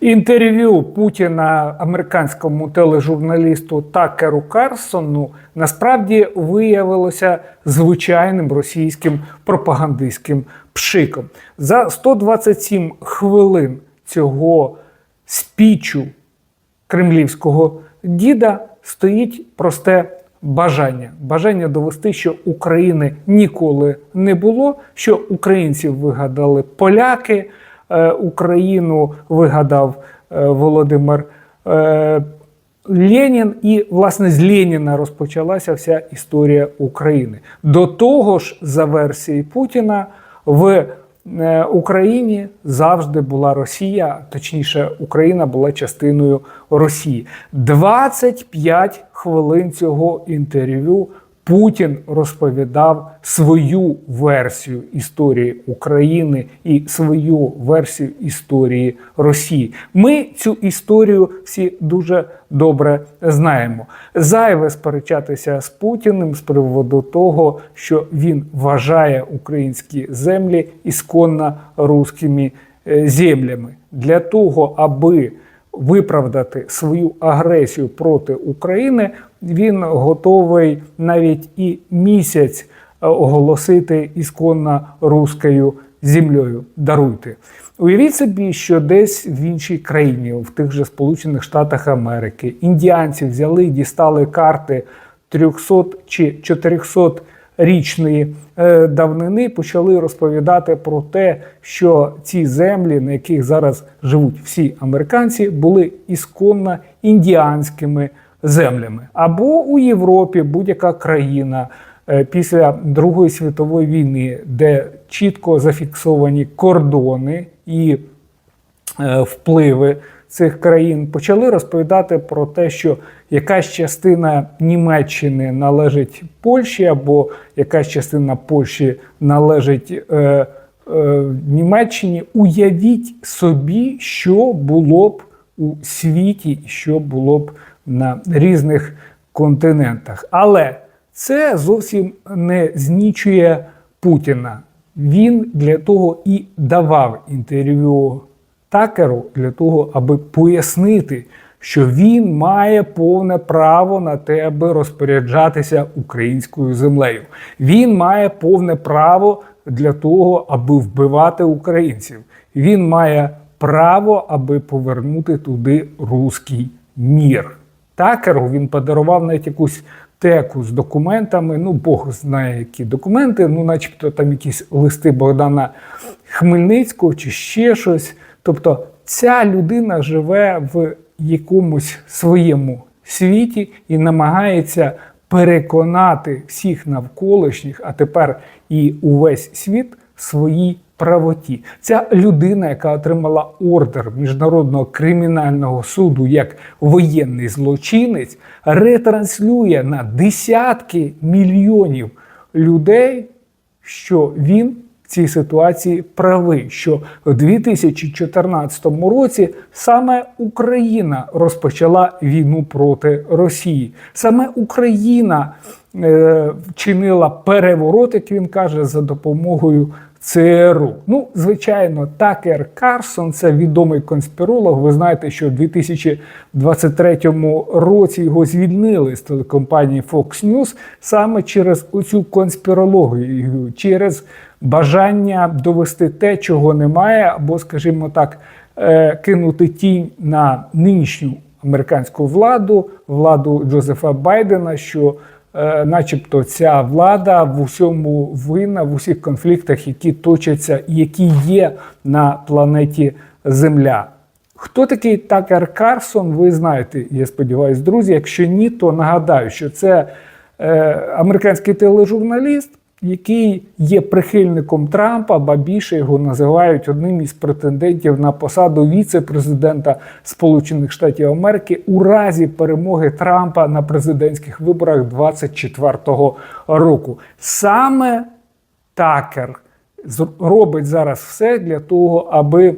Інтерв'ю Путіна американському тележурналісту Такеру Карсону насправді виявилося звичайним російським пропагандистським пшиком. За 127 хвилин цього спічу кремлівського діда стоїть просте бажання. Бажання довести, що України ніколи не було, що українців вигадали поляки, Україну вигадав е, Володимир. е, Ленін і власне з Леніна розпочалася вся історія України. До того ж, за версією Путіна, в е, Україні завжди була Росія, точніше, Україна була частиною Росії. 25 хвилин цього інтерв'ю Путін розповідав свою версію історії України і свою версію історії Росії. Ми цю історію всі дуже добре знаємо. Зайве сперечатися з Путіним з приводу того, що він вважає українські землі ісконно руськими е, землями для того, аби виправдати свою агресію проти України, він готовий навіть і місяць е, оголосити ісконно руською землею. Даруйте. Уявіть собі, що десь в іншій країні, в тих же Сполучених Штатах Америки, індіанці взяли і дістали карти 300 чи 400 річної е, давнини почали розповідати про те, що ці землі, на яких зараз живуть всі американці, були ісконно індіанськими землями. Або у Європі будь-яка країна е, після Другої світової війни, де чітко зафіксовані кордони і е, впливи цих країн почали розповідати про те, що якась частина Німеччини належить Польщі, або якась частина Польщі належить е, Німеччині. Уявіть собі, що було б у світі, що було б на різних континентах. Але це зовсім не знічує Путіна. Він для того і давав інтерв'ю Такеру для того, аби пояснити, що він має повне право на те, аби розпоряджатися українською землею. Він має повне право для того, аби вбивати українців. Він має право, аби повернути туди руський мір. Такеру він подарував навіть якусь теку з документами. Ну, Бог знає, які документи, ну, начебто там якісь листи Богдана Хмельницького чи ще щось. Тобто ця людина живе в якомусь своєму світі і намагається переконати всіх навколишніх, а тепер і увесь світ в своїй правоті. Ця людина, яка отримала ордер Міжнародного кримінального суду як воєнний злочинець, ретранслює на десятки мільйонів людей, що він в цій ситуації правий, що в 2014 році саме Україна розпочала війну проти Росії. Саме Україна е, вчинила переворот, як він каже, за допомогою. ЦРУ. Ну, звичайно, Такер Карсон це відомий конспіролог. Ви знаєте, що в 2023 році його звільнили з телекомпанії Fox News саме через оцю конспірологію, через бажання довести те, чого немає, або, скажімо так, е, кинути тінь на нинішню американську владу, владу Джозефа Байдена. що начебто ця влада в усьому винна в усіх конфліктах, які точаться які є на планеті Земля. Хто такий Такер Карсон? Ви знаєте, я сподіваюся, друзі. Якщо ні, то нагадаю, що це е, американський тележурналіст, який є прихильником Трампа, ба більше його називають одним із претендентів на посаду віце-президента Сполучених Штатів Америки у разі перемоги Трампа на президентських виборах 24-го року. Саме Такер робить зараз все для того, аби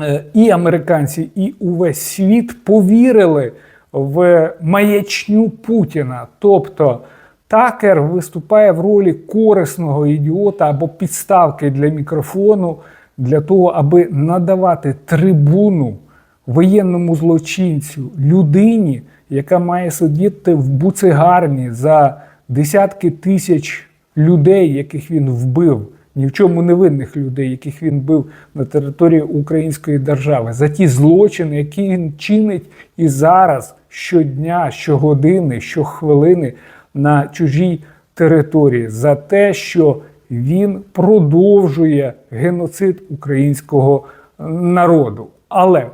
е, і американці, і увесь світ повірили в маячню Путіна. Тобто Такер виступає в ролі корисного ідіота або підставки для мікрофону для того, аби надавати трибуну воєнному злочинцю, людині, яка має сидіти в буцегарні за десятки тисяч людей, яких він вбив, ні в чому невинних людей, яких він бив на території Української держави, за ті злочини, які він чинить і зараз щодня, щогодини, щохвилини на чужій території, за те, що він продовжує геноцид українського народу. Але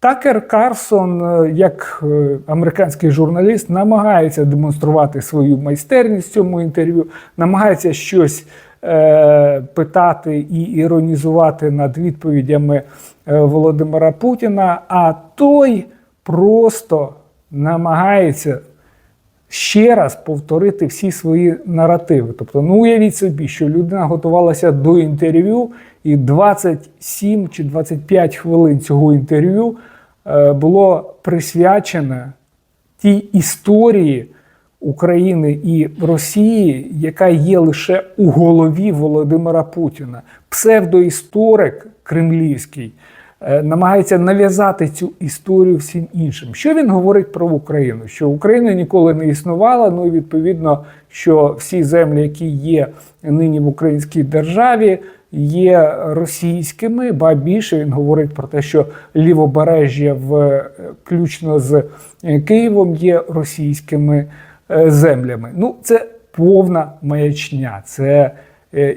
Такер Карсон, е, як е, американський журналіст, намагається демонструвати свою майстерність в цьому інтерв'ю, намагається щось е, питати і іронізувати над відповідями е, Володимира Путіна, а той просто намагається ще раз повторити всі свої наративи. Тобто, ну уявіть собі, що людина готувалася до інтерв'ю, і 27 чи 25 хвилин цього інтерв'ю е, було присвячено тій історії України і Росії, яка є лише у голові Володимира Путіна. Псевдоісторик кремлівський намагається нав'язати цю історію всім іншим. Що він говорить про Україну? Що Україна ніколи не існувала. Ну і відповідно, що всі землі, які є нині в українській державі, є російськими, ба більше він говорить про те, що лівобережжя включно з е, Києвом є російськими е, землями. Ну, це повна маячня. Це е,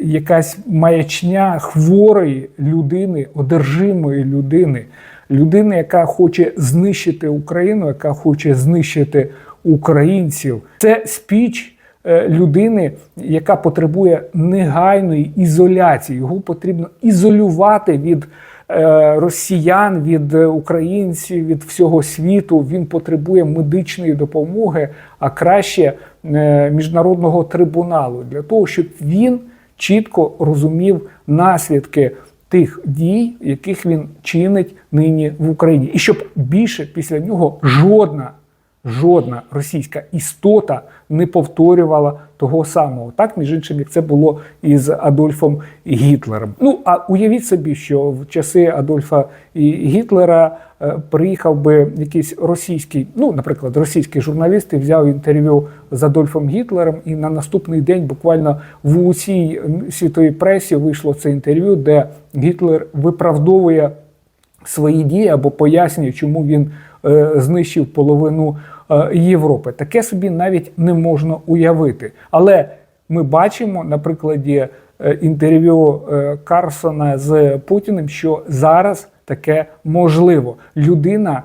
якась маячня хворої людини, одержимої людини, людини, яка хоче знищити Україну, яка хоче знищити українців. Це спіч е, людини, яка потребує негайної ізоляції. Його потрібно ізолювати від е, росіян, від е, українців, від всього світу. Він потребує медичної допомоги, а краще е, міжнародного трибуналу для того, щоб він чітко розумів наслідки тих дій, яких він чинить нині в Україні, і щоб більше після нього жодна жодна російська істота не повторювала того самого, так між іншим, як це було із Адольфом Гітлером. Ну а уявіть собі, що в часи Адольфа Гітлера е, приїхав би якийсь російський, ну, наприклад, російський журналіст і взяв інтерв'ю з Адольфом Гітлером, і на наступний день буквально в усій світовій пресі вийшло це інтерв'ю, де Гітлер виправдовує свої дії або пояснює, чому він е, знищив половину е, Європи. Таке собі навіть не можна уявити. Але ми бачимо на прикладі е, інтерв'ю е, Карсона з Путіним, що зараз таке можливо. Людина.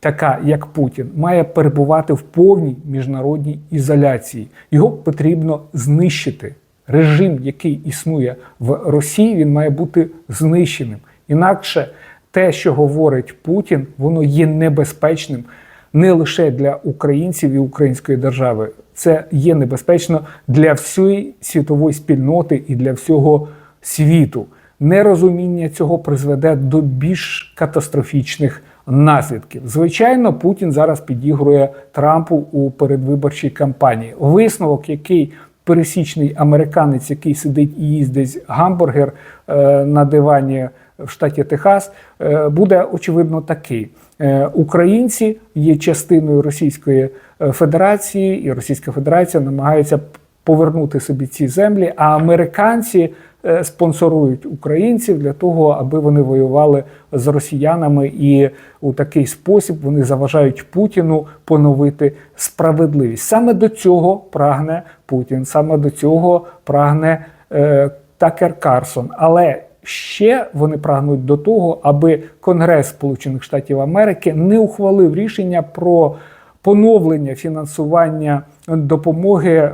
Така, як Путін, має перебувати в повній міжнародній ізоляції. Його потрібно знищити. Режим, який існує в Росії, він має бути знищеним. Інакше те, що говорить Путін, воно є небезпечним не лише для українців і української держави, це є небезпечно для всієї світової спільноти і для всього світу. Нерозуміння цього призведе до більш катастрофічних наслідків. Звичайно, Путін зараз підігрує Трампу у передвиборчій кампанії. Висновок, який пересічний американець, який сидить і їздить гамбургер е, на дивані в штаті Техас, е, буде очевидно такий: Е, українці є частиною Російської е, Федерації, і Російська Федерація намагається повернути собі ці землі, а американці спонсорують українців для того, аби вони воювали з росіянами, і у такий спосіб вони заважають Путіну поновити справедливість. Саме до цього прагне Путін, саме до цього прагне е, Такер Карсон. Але ще вони прагнуть до того, аби Конгрес Сполучених Штатів Америки не ухвалив рішення про поновлення фінансування допомоги е,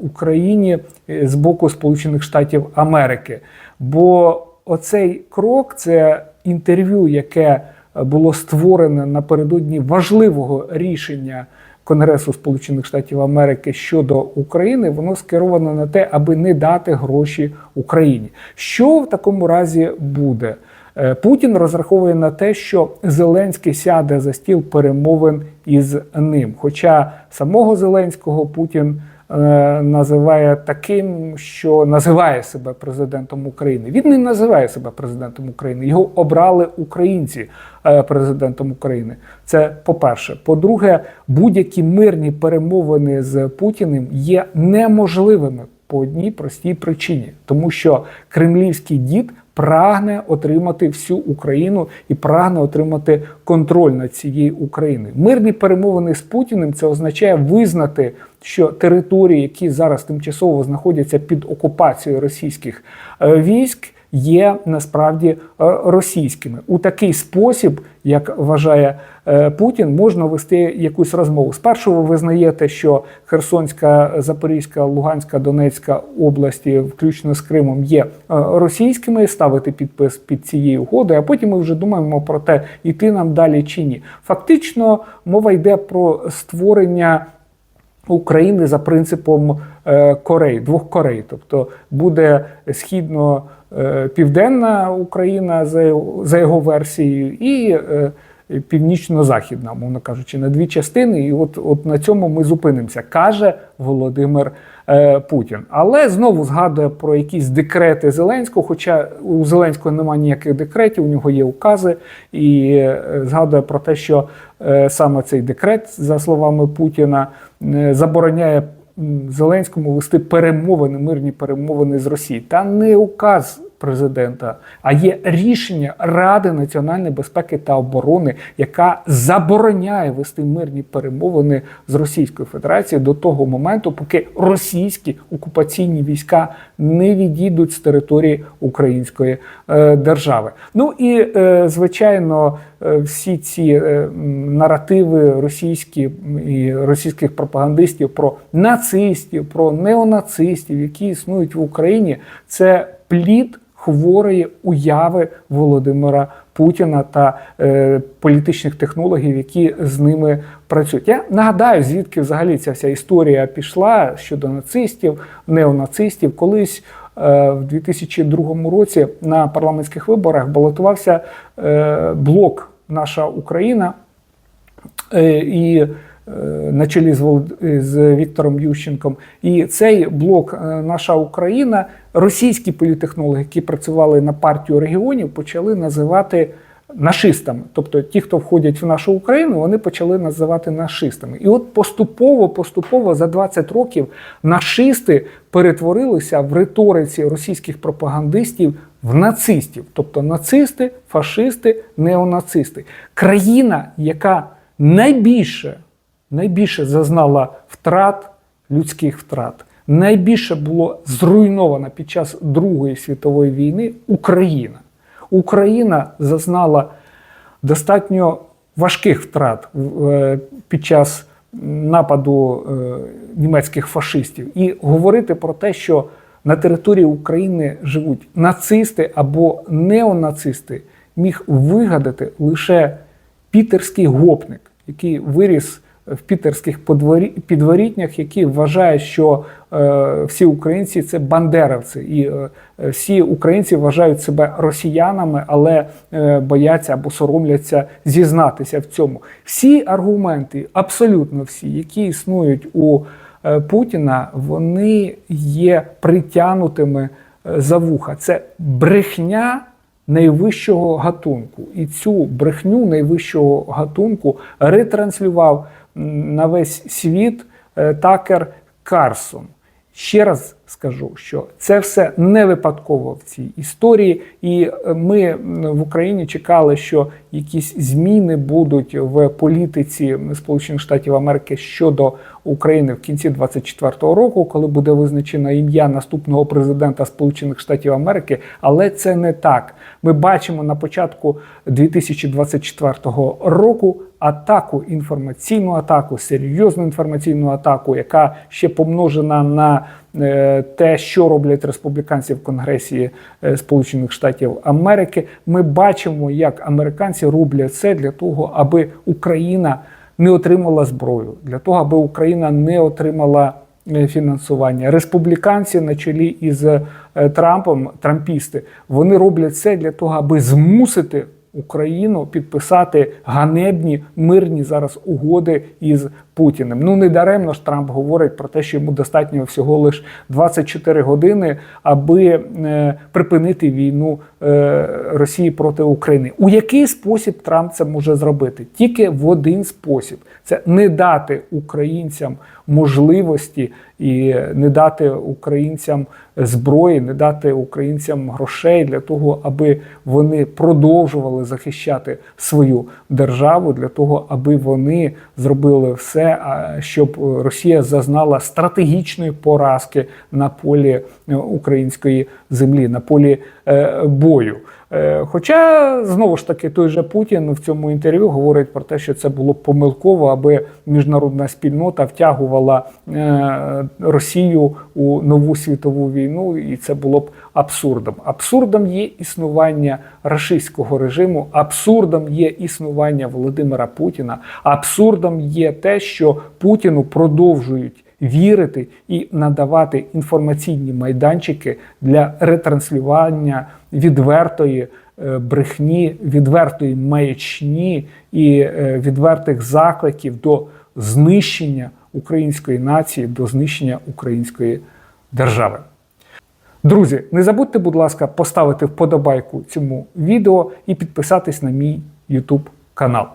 Україні е, з боку Сполучених Штатів Америки. Бо оцей крок це інтерв'ю, яке було створене напередодні важливого рішення. Конгресу Сполучених Штатів Америки щодо України, воно скеровано на те, аби не дати гроші Україні. Що в такому разі буде? Е, Путін розраховує на те, що Зеленський сяде за стіл перемовин із ним. Хоча самого Зеленського Путін називає таким, що називає себе президентом України. Він не називає себе президентом України. Його обрали українці е, президентом України. Це по-перше. По-друге, будь-які мирні перемовини з Путіним є неможливими по одній простій причині, тому що кремлівський дід прагне отримати всю Україну і прагне отримати контроль над цією Україною. Мирні перемовини з Путіним це означає визнати, що території, які зараз тимчасово знаходяться під окупацією російських е, військ, є насправді е, російськими. У такий спосіб, як вважає е, Путін, можна вести якусь розмову. Спершу ви визнаєте, що Херсонська, Запорізька, Луганська, Донецька області, включно з Кримом, є е, російськими, ставити підпис під цією угодою, а потім ми вже думаємо про те, йти нам далі чи ні. Фактично, мова йде про створення. України за принципом Корей, двох Корей. Тобто буде східно-південна Україна за його, версією, і е, північно-західна, мовно кажучи, на дві частини. І от, от на цьому ми зупинимося, каже Володимир е, Путін. Але знову згадує про якісь декрети Зеленського. Хоча у Зеленського немає ніяких декретів, у нього є укази, і е, згадує про те, що е, саме цей декрет, за словами Путіна, е, забороняє Зеленському вести перемовини, мирні перемовини з Росією. Та не указ президента, а є рішення Ради національної безпеки та оборони, яка забороняє вести мирні перемовини з Російською Федерацією до того моменту, поки російські окупаційні війська не відійдуть з території Української е, держави. Ну і е, звичайно, е, всі ці е, наративи російські і російських пропагандистів про нацистів, про неонацистів, які існують в Україні, це плід хворої уяви Володимира Путіна та е, політичних технологів, які з ними працюють. Я нагадаю, звідки взагалі ця вся історія пішла щодо нацистів, неонацистів. Колись е, в 2002 році на парламентських виборах балотувався е, блок Наша Україна е, і на чолі з, Віктором Ющенком. І цей блок е, Наша Україна, російські політехнологи, які працювали на партію регіонів, почали називати нашистами. Тобто ті, хто входять в нашу Україну, вони почали називати нашистами. І от поступово, поступово за 20 років нашисти перетворилися в риториці російських пропагандистів в нацистів. Тобто нацисти, фашисти, неонацисти. Країна, яка найбільше, найбільше зазнала втрат, людських втрат, найбільше було зруйнована під час Другої світової війни Україна. Україна зазнала достатньо важких втрат е, під час нападу е, німецьких фашистів. І говорити про те, що на території України живуть нацисти або неонацисти, міг вигадати лише пітерський гопник, який виріс в пітерських підворітнях, які вважають, що е, всі українці це бандеровці, і е, всі українці вважають себе росіянами, але е, бояться або соромляться зізнатися в цьому. Всі аргументи, абсолютно всі, які існують у Путіна, вони є притягнутими е, за вуха. Це брехня найвищого гатунку. І цю брехню найвищого гатунку ретранслював на весь світ е, Такер Карсон. Ще раз скажу, що це все не випадково в цій історії, і е, ми в Україні чекали, що якісь зміни будуть в політиці Сполучених Штатів Америки щодо України в кінці 2024 року, коли буде визначено ім'я наступного президента Сполучених Штатів Америки. Але це не так. Ми бачимо на початку 2024 року атаку, інформаційну атаку, серйозну інформаційну атаку, яка ще помножена на е, те, що роблять республіканці в Конгресі е, Сполучених Штатів Америки. Ми бачимо, як американці роблять це для того, аби Україна не отримала зброю, для того, аби Україна не отримала е, фінансування. Республіканці на чолі із е, Трампом, трампісти, вони роблять це для того, аби змусити Україну підписати ганебні мирні зараз угоди із Путіним. Ну не даремно ж Трамп говорить про те, що йому достатньо всього лише 24 години, аби е, припинити війну Росії проти України. У який спосіб Трамп це може зробити? Тільки в один спосіб: це не дати українцям можливості і не дати українцям зброї, не дати українцям грошей для того, аби вони продовжували захищати свою державу, для того, аби вони зробили все, щоб Росія зазнала стратегічної поразки на полі е, української землі, на полі е, бою. Е, Хоча знову ж таки той же Путін в цьому інтерв'ю говорить про те, що це було помилково, аби міжнародна спільнота втягувала е, Росію у нову світову війну, і це було б абсурдом. Абсурдом є існування рашистського режиму, абсурдом є існування Володимира Путіна, абсурдом є те, що Путіну продовжують вірити і надавати інформаційні майданчики для ретранслювання відвертої е, брехні, відвертої маячні і е, відвертих закликів до знищення української нації, до знищення української держави. Друзі, не забудьте, будь ласка, поставити вподобайку цьому відео і підписатись на мій YouTube канал.